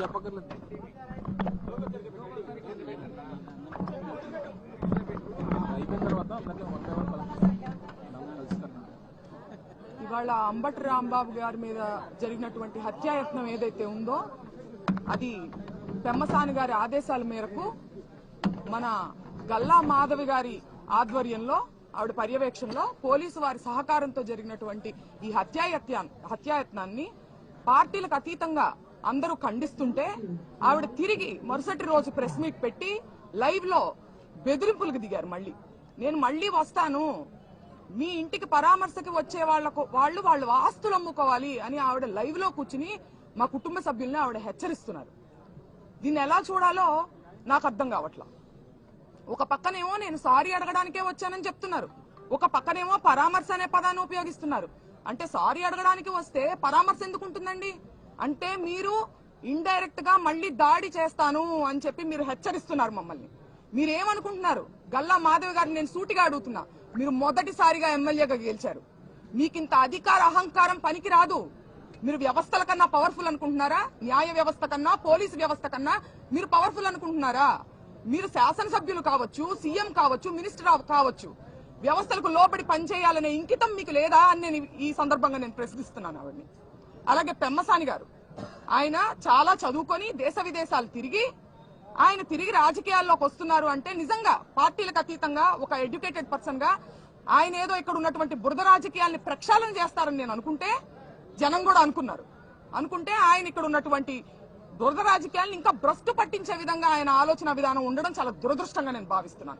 చెప్పక్కర్లేదు. అయిపోయిన తర్వాత అందరినీ వన్ బై వన్ ఇవాళ అంబటి రాంబాబు గారి మీద జరిగినటువంటి హత్యాయత్నం ఏదైతే ఉందో అది పెమ్మసాని గారి ఆదేశాల మేరకు మన గల్లా మాధవి గారి ఆధ్వర్యంలో ఆవిడ పర్యవేక్షణలో పోలీసు వారి సహకారంతో జరిగినటువంటి ఈ హత్యాయత్యా హత్యాయత్నాన్ని పార్టీలకు అతీతంగా అందరూ ఖండిస్తుంటే ఆవిడ తిరిగి మరుసటి రోజు ప్రెస్ మీట్ పెట్టి లైవ్లో బెదిరింపులకు దిగారు మళ్ళీ. నేను మళ్ళీ వస్తాను. మీ ఇంటికి పరామర్శకి వచ్చే వాళ్ళకు వాళ్ళు వాళ్ళు ఆస్తులు అమ్ముకోవాలి అని ఆవిడ లైవ్లో కూర్చుని మా కుటుంబ సభ్యుల్ని ఆవిడ హెచ్చరిస్తున్నారు. దీన్ని ఎలా చూడాలో నాకు అర్థం కావట్లా. ఒక పక్కనేమో నేను సారీ అడగడానికే వచ్చానని చెప్తున్నారు. ఒక పక్కనేమో పరామర్శ అనే పదాన్ని ఉపయోగిస్తున్నారు. అంటే సారీ అడగడానికి వస్తే పరామర్శ ఎందుకు ఉంటుందండి? అంటే మీరు ఇండైరెక్ట్గా మళ్ళీ దాడి చేస్తాను అని చెప్పి మీరు హెచ్చరిస్తున్నారు మమ్మల్ని. మీరేమనుకుంటున్నారు? గల్లా మాధవ్ గారిని నేను సూటిగా అడుగుతున్నా. మీరు మొదటిసారిగా ఎమ్మెల్యేగా గెలిచారు. మీకింత అధికార అహంకారం పనికి రాదు మీరు వ్యవస్థల కన్నా పవర్ఫుల్ అనుకుంటున్నారా? న్యాయ వ్యవస్థ కన్నా పోలీసు వ్యవస్థ కన్నా మీరు పవర్ఫుల్ అనుకుంటున్నారా? మీరు శాసనసభ్యులు కావచ్చు సీఎం కావచ్చు మినిస్టర్ కావచ్చు. వ్యవస్థలకు లోబడి పనిచేయాలనే ఇంకితం మీకు లేదా అని నేను ఈ సందర్భంగా నేను ప్రశ్నిస్తున్నాను అవన్నీ అలాగే పెమ్మసాని గారు. ఆయన చాలా చదువుకొని దేశ విదేశాలు తిరిగి ఆయన తిరిగి రాజకీయాల్లోకి వస్తున్నారు అంటే నిజంగా పార్టీలకు అతీతంగా ఒక ఎడ్యుకేటెడ్ పర్సన్గా ఆయన ఏదో ఇక్కడ ఉన్నటువంటి బురద రాజకీయాల్ని ప్రక్షాళన చేస్తారని నేను అనుకుంటే జనం కూడా అనుకున్నారు. అనుకుంటే ఆయన ఇక్కడ ఉన్నటువంటి దురద రాజకీయాలను ఇంకా భ్రష్టు పట్టించే విధంగా ఆయన ఆలోచన విధానం ఉండడం చాలా దురదృష్టంగా నేను భావిస్తున్నాను.